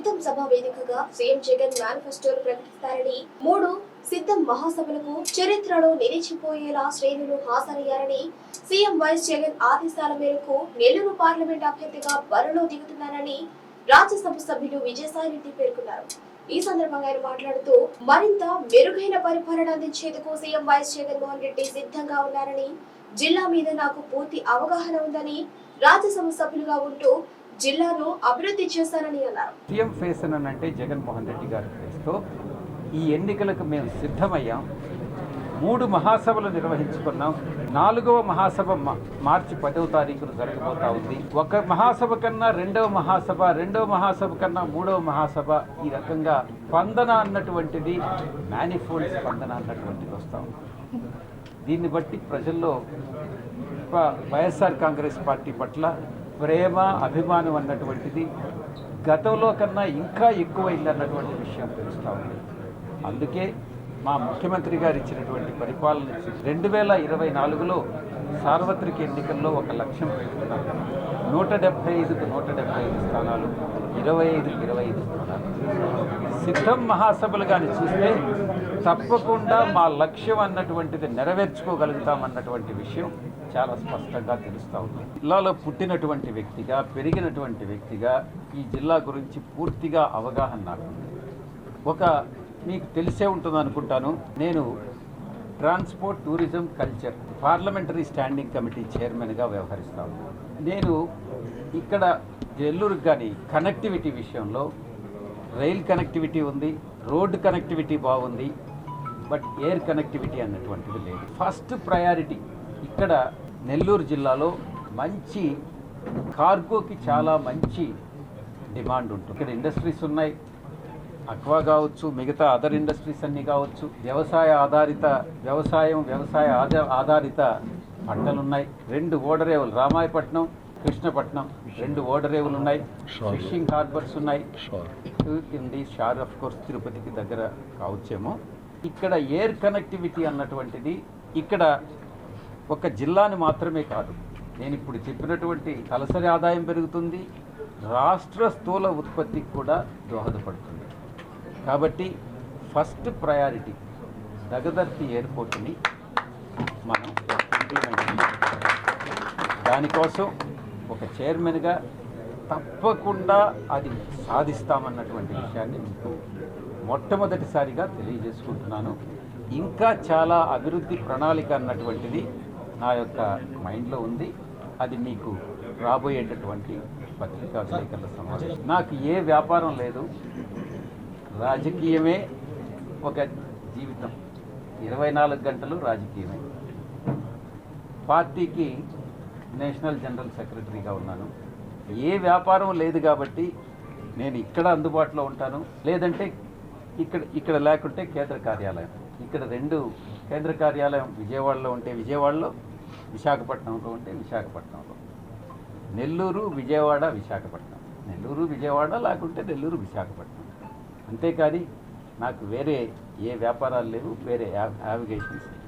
సిద్ధం సభ వేదికగా సీఎం జగన్ మేనిఫెస్టోలు ప్రకటిస్తారని మూడు సిద్ధం మహాసభలకు చరిత్రలో నిలిచిపోయేలా శ్రేణులు హాజరయ్యారని సీఎం వైఎస్ జగన్ ఆదేశాల మేరకు నెల్లూరు పార్లమెంట్ అభ్యర్థిగా బరిలో దిగుతున్నారని రాజ్యసభ సభ్యులు విజయసాయిరెడ్డి పేర్కొన్నారు. ఈ సందర్భంగా ఆయన మాట్లాడుతూ మరింత మెరుగైన పరిపాలన అందించేందుకు సీఎం వైఎస్ జగన్మోహన్ రెడ్డి సిద్ధంగా ఉన్నారని జిల్లా మీద నాకు పూర్తి అవగాహన ఉందని రాజ్యసభ సభ్యులుగా ఉంటూ జిల్లాను అభివృద్ధి చేశారని అన్నారు. సీఎం ఫేస్ అని అంటే జగన్మోహన్ రెడ్డి గారి ఫేస్తో ఈ ఎన్నికలకు మేము సిద్ధమయ్యాం. మూడు మహాసభలు నిర్వహించుకున్నాం. నాలుగవ మహాసభ మార్చి పదవ తారీఖున జరగబోతా ఉంది. ఒక మహాసభ కన్నా రెండవ మహాసభ రెండవ మహాసభ కన్నా మూడవ మహాసభ ఈ రకంగా స్పందన అన్నటువంటిది మేనిఫోల్డ్ స్పందన అన్నటువంటిది వస్తాం ఉంది. దీన్ని బట్టి ప్రజల్లో వైఎస్ఆర్ కాంగ్రెస్ పార్టీ పట్ల ప్రేమ అభిమానం అన్నటువంటిది గతంలో కన్నా ఇంకా ఎక్కువైందన్నటువంటి విషయం తెలుస్తూ ఉంది. అందుకే మా ముఖ్యమంత్రి గారు ఇచ్చినటువంటి పరిపాలన రెండు వేల ఇరవై నాలుగులో సార్వత్రిక ఎన్నికల్లో ఒక లక్ష్యం పెట్టుకున్నారు. నూట డెబ్భై ఐదుకు నూట డెబ్భై ఐదు స్థానాలు ఇరవై ఐదుకు ఇరవై ఐదు స్థానాలు. సిద్ధం మహాసభలు కానీ చూస్తే తప్పకుండా మా లక్ష్యం అన్నటువంటిది నెరవేర్చుకోగలుగుతామన్నటువంటి విషయం చాలా స్పష్టంగా తెలుస్తూ ఉంది. జిల్లాలో పుట్టినటువంటి వ్యక్తిగా పెరిగినటువంటి వ్యక్తిగా ఈ జిల్లా గురించి పూర్తిగా అవగాహన నాకు ఒక మీకు తెలిసే ఉంటుంది అనుకుంటాను నేను transport tourism culture parliamentary standing committee చైర్మన్గా వ్యవహరిస్తా నేను ఇక్కడ నెల్లూరుకు కానీ కనెక్టివిటీ విషయంలో రైల్ కనెక్టివిటీ ఉంది రోడ్డు కనెక్టివిటీ బాగుంది బట్ ఎయిర్ కనెక్టివిటీ అన్నటువంటిది లేదు. ఫస్ట్ ప్రయారిటీ ఇక్కడ నెల్లూరు జిల్లాలో మంచి కార్గోకి చాలా మంచి డిమాండ్ ఉంటుంది. ఇక్కడ ఇండస్ట్రీస్ ఉన్నాయి. అక్వా కావచ్చు మిగతా అదర్ ఇండస్ట్రీస్ అన్నీ కావచ్చు. వ్యవసాయ ఆధారిత వ్యవసాయం వ్యవసాయ ఆధా ఆధారిత పంటలు ఉన్నాయి రెండు ఓడరేవులు రామాయపట్నం కృష్ణపట్నం. రెండు ఓడరేవులు ఉన్నాయి. ఫిషింగ్ హార్బర్స్ ఉన్నాయి. ఉంది షార్ ఆఫ్ కోర్స్ తిరుపతికి దగ్గర కావచ్చేమో. ఇక్కడ ఎయిర్ కనెక్టివిటీ అన్నటువంటిది ఇక్కడ ఒక జిల్లాని మాత్రమే కాదు నేను ఇప్పుడు చెప్పినటువంటి తలసరి ఆదాయం పెరుగుతుంది రాష్ట్ర స్థూల ఉత్పత్తికి కూడా దోహదపడుతుంది. కాబట్టి ఫస్ట్ ప్రయారిటీ దగదర్తి ఎయిర్పోర్ట్ని మనం ఇంప్లిమెంట్ దానికోసం ఒక చైర్మన్గా తప్పకుండా అది సాధిస్తామన్నటువంటి విషయాన్ని మీకు మొట్టమొదటిసారిగా తెలియజేసుకుంటున్నాను. ఇంకా చాలా అభివృద్ధి ప్రణాళిక అన్నటువంటిది నా యొక్క మైండ్లో ఉంది. అది మీకు రాబోయేటటువంటి పత్రికా విలేకరుల సమావేశం. నాకు ఏ వ్యాపారం లేదు. రాజకీయమే ఒక జీవితం. ఇరవై నాలుగు గంటలు రాజకీయమే. పార్టీకి నేషనల్ జనరల్ సెక్రటరీగా ఉన్నాను. ఏ వ్యాపారం లేదు కాబట్టి నేను ఇక్కడ అందుబాటులో ఉంటాను. లేదంటే ఇక్కడ ఇక్కడ లేకుంటే కేంద్ర కార్యాలయం. ఇక్కడ రెండు కేంద్ర కార్యాలయం విజయవాడలో ఉంటే విజయవాడలో విశాఖపట్నంలో ఉంటే విశాఖపట్నంలో. నెల్లూరు విజయవాడ విశాఖపట్నం. నెల్లూరు విజయవాడ లేకుంటే నెల్లూరు విశాఖపట్నం. అంతేకాని నాకు వేరే ఏ వ్యాపారాలు లేవు వేరే యావిగేషన్స్ లేవు.